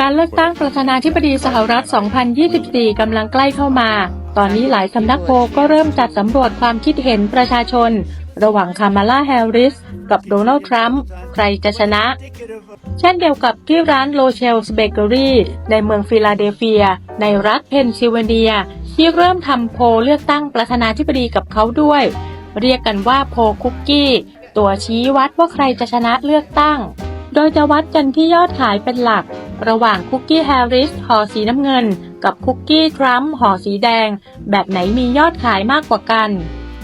การเลือกตั้งประธานาธิบดีสหรัฐ 2024 กำลังใกล้เข้ามา ตอนนี้หลายสำนักโพลก็เริ่มจัดสำรวจความคิดเห็นประชาชน ระหว่างคามาลาแฮร์ริส กับโดนัลด์ทรัมป์ ใครจะชนะ เช่นเดียวกับที่ร้านโลเชลส์เบเกอรี่ในเมืองฟิลาเดลเฟีย ในรัฐเพนซิลเวเนีย ที่เริ่มทำโพลเลือกตั้งประธานาธิบดีกับเขาด้วย เรียกกันว่าโพลคุกกี้ ตัวชี้วัดว่าใครจะชนะเลือกตั้ง โดยจะวัดกันที่ยอดขายเป็นหลัก ระหว่างคุกกี้แฮร์ริสห่อสีน้ำเงิน กับคุกกี้ทรัมป์ห่อสีแดง แบบไหนมียอดขายมากกว่ากัน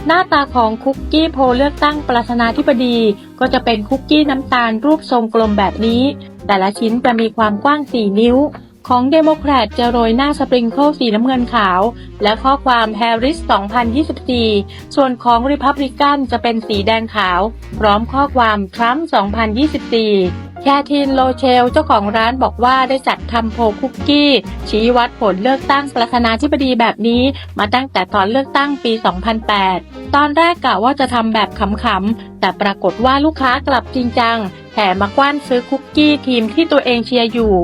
หน้าตาของคุกกี้โพลเลือกตั้งประธานาธิบดี ก็จะเป็นคุกกี้น้ำตาลรูปทรงกลมแบบนี้ แต่ละชิ้นจะมีความกว้าง 4 นิ้ว ของเดโมแครตจะโรยหน้าสปริงเกิลสีน้ำเงินขาว และข้อความแฮร์ริส 2024 ส่วนของริพับลิกันจะเป็นสีแดงขาว พร้อมข้อความทรัมป์2024 แคทินโลเชล เจ้าของร้านบอกว่าได้จัดทำโพคุกกี้ ชี้วัดผลเลือกตั้งประธานาธิบดีแบบนี้มาตั้งแต่ตอนเลือกตั้งปี 2008 ตอนแรกกะว่าจะทำแบบขำๆ แต่ปรากฏว่าลูกค้ากลับจริงจังแห่มากว้านซื้อคุกกี้ทีมที่ตัวเองเชียร์อยู่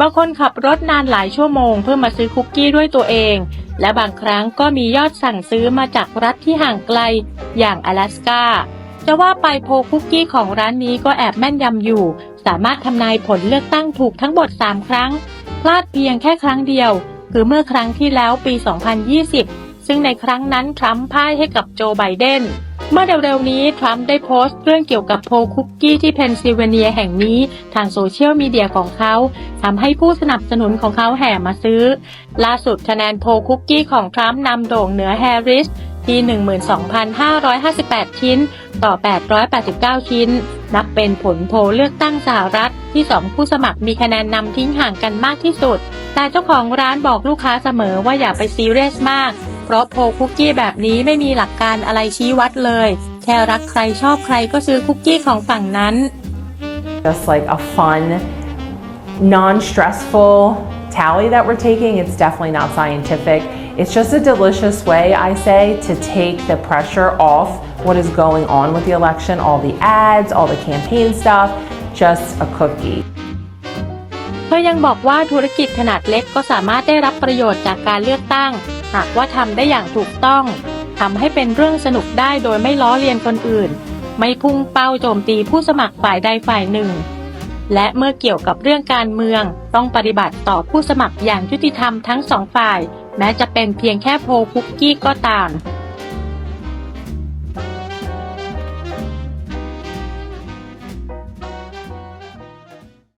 บางคนขับรถนานหลายชั่วโมงเพื่อมาซื้อคุกกี้ด้วยตัวเอง และบางครั้งก็มียอดสั่งซื้อมาจากรัฐที่ห่างไกลอย่าง阿拉สกาจะว่าไปโพคุกกี้ของร้านนี้ก็แอบแม่นยำอยู่ สามารถทำนายผลเลือกตั้งถูกทั้งหมด 3 ครั้ง พลาดเพียงแค่ครั้งเดียว คือเมื่อครั้งที่แล้วปี 2020 ซึ่งในครั้งนั้นทรัมป์พ่ายให้กับโจไบเดน เมื่อเร็วๆนี้ ทรัมป์ได้โพสต์เรื่องเกี่ยวกับโพลคุกกี้ที่เพนซิลเวเนียแห่งนี้ทางโซเชียลมีเดียของเขาทำให้ผู้สนับสนุนของเขาแห่มาซื้อ ล่าสุดคะแนนโพลคุกกี้ของทรัมป์นำโด่งเหนือแฮร์ริสที่ 12,558 ชิ้น ต่อ 889 ชิ้น นับเป็นผลโพลเลือกตั้งสหรัฐที่สองผู้สมัครมีคะแนนนำทิ้งห่างกันมากที่สุด แต่เจ้าของร้านบอกลูกค้าเสมอว่าอย่าไปซีเรียสมาก เพราะโพลคุกกี้แบบนี้ไม่มีหลักการอะไรชี้วัดเลย แค่รักใครชอบใครก็ซื้อคุกกี้ของฝั่งนั้น just like a fun, non stressful tally that we're taking. It's definitely not scientific. It's just a delicious way, I say, to take the pressure off what is going on with the election, all the ads, all the campaign stuff, just a cookie. เธอยังบอกว่าธุรกิจขนาดเล็กก็สามารถได้รับประโยชน์จากการเลือกตั้ง หากว่าทำได้อย่างถูกต้องทำให้เป็นเรื่องสนุกได้โดยไม่ล้อเลียนคนอื่น ไม่พุ่งเป้าโจมตีผู้สมัครฝ่ายใดฝ่ายหนึ่ง และเมื่อเกี่ยวกับเรื่องการเมือง ต้องปฏิบัติต่อผู้สมัครอย่างยุติธรรมทั้งสองฝ่าย แม้จะเป็นเพียงแค่โพลคุกกี้ก็ตาม